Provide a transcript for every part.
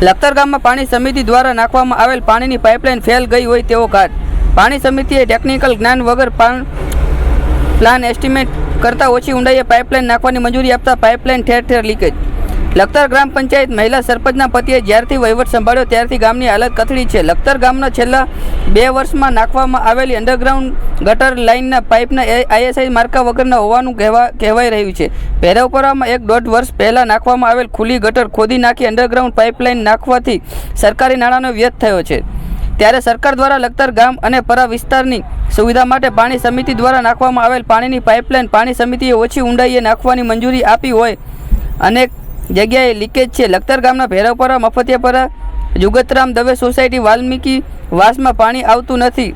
લખતર ગામમાં પાણી સમિતિ દ્વારા નાખવામાં આવેલ પાણીની પાઇપલાઇન ફેલ ગઈ હોય તેવો ઘાટ. પાણી સમિતિએ ટેકનિકલ જ્ઞાન વગર પ્લાન એસ્ટિમેટ કરતાં ઓછી ઊંડાઈએ પાઇપલાઇન નાખવાની મંજૂરી આપતા પાઇપલાઇન ઠેર ઠેર લીકેજ લખતર ગ્રામ પંચાયત મહિલા સરપંચના પતિએ જ્યારથી વહીવટ સંભાળ્યો ત્યારથી ગામની હાલત કથળી છે. લખતર ગામના છેલ્લા બે વર્ષમાં નાખવામાં આવેલી અંડરગ્રાઉન્ડ ગટર લાઇનના પાઇપના આઈએસઆઈ માર્કા વગરના હોવાનું કહેવા કહેવાઈ રહ્યું છે. ભેરવપરામાં એક દોઢ વર્ષ પહેલાં નાખવામાં આવેલ ખુલ્લી ગટર ખોદી નાખી અંડરગ્રાઉન્ડ પાઇપલાઇન નાખવાથી સરકારી નાણાંનો વ્યર્થ થયો છે. ત્યારે સરકાર દ્વારા લખતર ગામ અને પરા વિસ્તારની સુવિધા માટે પાણી સમિતિ દ્વારા નાખવામાં આવેલ પાણીની પાઇપલાઇન પાણી સમિતિએ ઓછી ઊંડાઈએ નાખવાની મંજૂરી આપી હોય અનેક જગ્યાએ લીકેજ છે. લખતર ગામના ભૈરવપરા મફતિયાપરા જુગતરામ દવે સોસાયટી વાલ્મીકી વાસમાં પાણી આવતું નથી.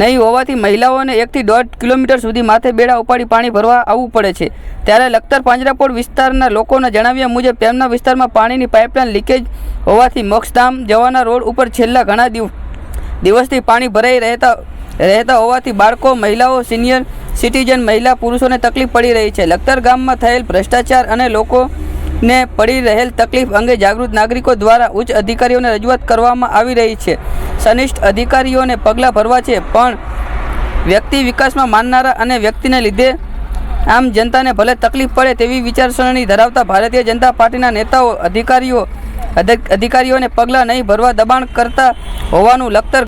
નહીં હોવાથી મહિલાઓને એકથી દોઢ કિલોમીટર સુધી માથે બેડા ઉપાડી પાણી ભરવા આવવું પડે છે. ત્યારે લખતર પાંજરાપોળ વિસ્તારના લોકોના જણાવ્યા મુજબ તેમના વિસ્તારમાં પાણીની પાઇપલાઇન લીકેજ હોવાથી મોક્ષધામ જવાના રોડ ઉપર છેલ્લા ઘણા દિવ, દિવસથી પાણી ભરાઈ રહેતા રહેતા હોવાથી બાળકો, મહિલાઓ, સિનિયર સિટીઝન, મહિલા, પુરુષોને તકલીફ પડી રહી છે. લખતર ગામમાં થયેલ ભ્રષ્ટાચાર અને લોકોને પડી રહેલ તકલીફ અંગે જાગૃત નાગરિકો દ્વારા ઉચ્ચ અધિકારીઓને રજૂઆત કરવામાં આવી રહી છે. સનિષ્ઠ અધિકારીઓને પગલાં ભરવા છે, પણ વ્યક્તિ વિકાસમાં માનનારા અને વ્યક્તિને લીધે આમ જનતાને ભલે તકલીફ પડે તેવી વિચારસરણી ધરાવતા ભારતીય જનતા પાર્ટીના નેતાઓ, અધિકારીઓ અધિકારીઓને પગલાં નહીં ભરવા દબાણ કરતા હોવાનું લખતર